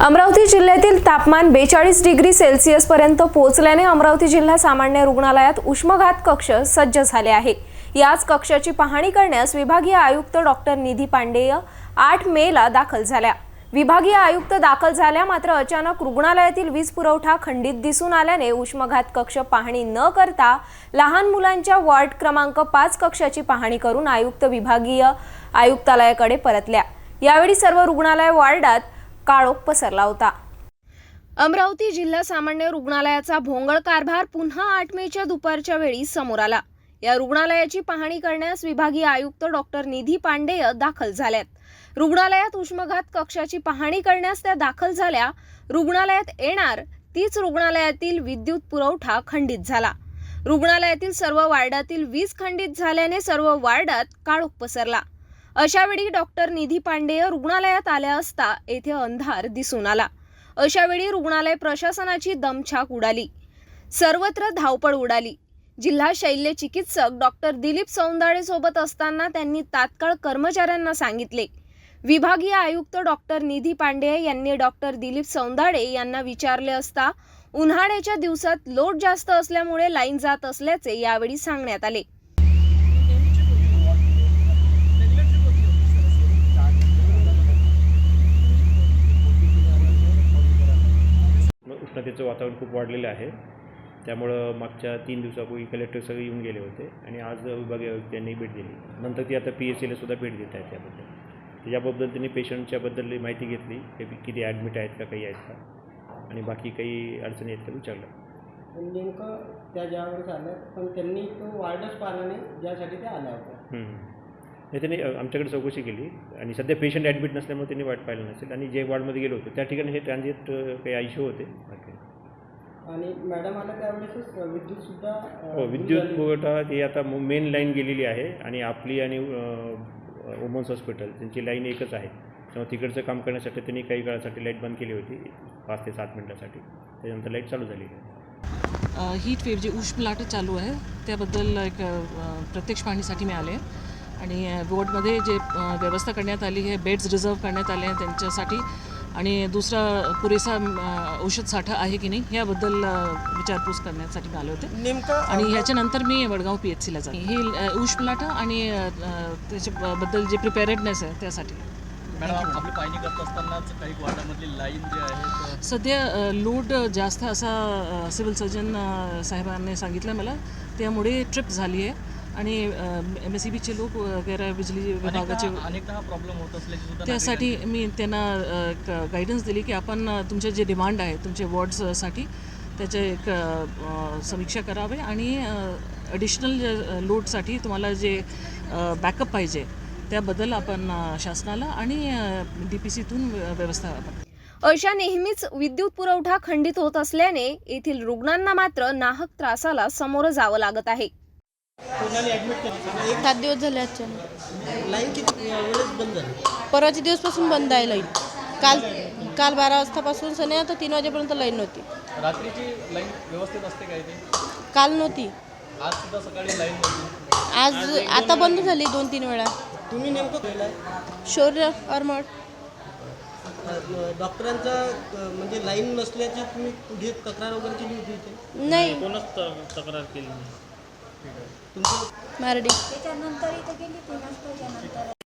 अमरावती जिल्ह्यातील तापमान बेचाळीस डिग्री सेल्सिअस पर्यंत पोहोचल्याने अमरावती जिल्हा सामान्य रुग्णालयात उष्मघात कक्ष सज्ज झाले आहे याच कक्षाची पाहणी करण्यास विभागीय आयुक्त डॉक्टर निधी पांडेय आठ मे ला दाखल झाल्या. विभागीय आयुक्त दाखल झाल्या मात्र अचानक रुग्णालयातील वीज पुरवठा खंडित दिसून आल्याने उष्मघात कक्ष पाहणी न करता लहान मुलांच्या वॉर्ड क्रमांक पाच कक्षाची पाहणी करून आयुक्त विभागीय आयुक्तालयाकडे परतल्या. यावेळी सर्व रुग्णालय वॉर्डात काळोख पसरला होता. अमरावती जिल्हा सामान्य रुग्णालयाचा भोंगळ कारभार पुन्हा आठ मेच्या दुपारच्या वेळी समोर आला. या रुग्णालयाची पाहणी करण्यास विभागीय आयुक्त डॉक्टर निधी पांडेय दाखल झाल्यात. रुग्णालयात उष्मघात कक्षाची पाहणी करण्यास त्या दाखल झाल्या. रुग्णालयात येणार तीच रुग्णालयातील विद्युत पुरवठा खंडित झाला. रुग्णालयातील सर्व वार्डातील वीज खंडित झाल्याने सर्व वार्डात काळोख पसरला. अशावेळी डॉक्टर निधी पांडेय रुग्णालयात आल्या असता येथे अंधार दिसून आला. अशावेळी रुग्णालय प्रशासनाची दमछाक उडाली. सर्वत्र धावपळ उडाली. जिल्हा शैल्य चिकित्सक डॉक्टर दिलीप सौंदाळे सोबत असताना त्यांनी तात्काळ कर्मचाऱ्यांना सांगितले. विभागीय आयुक्त डॉक्टर निधी पांडे यांनी डॉक्टर दिलीप सौंदाळे यांना विचारले असता उन्हाळ्याच्या दिवसात लोट जास्त असल्यामुळे लाईन जात असल्याचे यावेळी सांगण्यात आले. उष्णतेचं वातावरण खूप वाढलेलं आहे. त्यामुळं मागच्या तीन दिवसापूर्वी कलेक्टर सगळे येऊन गेले होते आणि आज विभागीय आयुक्त यांनी भेट दिली. नंतर ती आता पी एस सीला सुद्धा भेट देत आहेत त्याबद्दल. त्याच्याबद्दल त्यांनी पेशंटच्याबद्दल माहिती घेतली की किती ॲडमिट आहेत का काही आहेत का? आणि बाकी काही अडचणी आहेत का विचारलं. पण नेमकं त्या ज्यावेळेस आल्या पण त्यांनी तो वार्डच पाहिला नाही ज्यासाठी त्या आल्या होत्या. नाही त्यांनी आमच्याकडे चौकशी केली आणि सध्या पेशंट ॲडमिट नसल्यामुळे त्यांनी वाट पाहिलं नसेल. आणि जे वॉर्डमध्ये गेलो होतो त्या ठिकाणी हे ट्रान्झिट काही इश्यू होते. बाकी आणि मॅडम आल्या त्यावेळेसच विद्युतसुद्धा हो विद्युत. पुरवठा ती आता मेन लाईन गेलेली आहे आणि आपली आणि वुमन्स हॉस्पिटल त्यांची लाईन एकच आहे. त्यामुळे तिकडचं काम करण्यासाठी त्यांनी काही काळासाठी लाइट बंद केली होती पाच ते सात मिनटासाठी. त्याच्यानंतर लाइट चालू झाली. आहे हीट वेव्ह जे उष्मलाट चालू आहे त्याबद्दल एक प्रत्यक्ष पाहणीसाठी मी आले. आणि वॉर्डमध्ये जे व्यवस्था करण्यात आली आहे बेड्स रिझर्व करण्यात आले आहेत त्यांच्यासाठी. आणि दुसरा पुरेसा औषध साठा आहे की नाही याबद्दल विचारपूस करण्यासाठी मी आले होते. नेमकं आणि ह्याच्यानंतर मी वडगाव पी एच सीला जाते. ही अ, उष्मलाट आणि त्याच्याबद्दल जे प्रिपेअर्डनेस आहे त्यासाठी. मॅडम आपली पाहणी करत असतानाच काही वार्डामधली लाईन जी आहे तर सध्या लोड जास्त असा सिव्हिल सर्जन साहेबांनी सांगितलं मला. त्यामुळे ट्रिप झाली आहे. आणि एम एस सी बीचे लोक वगैरे बिजली विभागाचे अनेकदा अनेकदा हा प्रॉब्लेम होत असल्याची सुद्धा त्यासाठी मी त्यांना गायडन्स दिली की आपण तुमचे जे डिमांड आहे तुमचे वॉर्ड्ससाठी त्याचे एक समीक्षा करावे आणि ॲडिशनल लोडसाठी तुम्हाला जे बॅकअप पाहिजे त्याबद्दल आपण शासनाला आणि डी पी सीतून व्यवस्था आपण अशा नेहमीच विद्युत पुरवठा खंडित होत असल्याने येथील रुग्णांना मात्र नाहक त्रासाला सामोरं जावं लागत आहे. सात दिवस झाले अचानक. लाईन किती बंद झाली? परवाच्या दिवसपासून बंद आहे लाईन काल काल बारा वाजतापासून सने आता तीन वाजेपर्यंत लाईन नव्हती. रात्रीची लाईन व्यवस्थित असते काय ते काल नव्हती. आज सुद्धा सकाळी लाईन नव्हती. आज आता बंद झाली दोन तीन वेळा. तुम्ही नेमकं केलं शौर्य अर्मड. डॉक्टरांचा अं, म्हणजे लाईन नसल्याची तुम्ही पुढे तक्रार वगैरे केली होती इथे? नाही. कोणच तक्रार केली नाही. मॅरडी. त्याच्यानंतर इथे गेली पुन्हा त्याच्यानंतर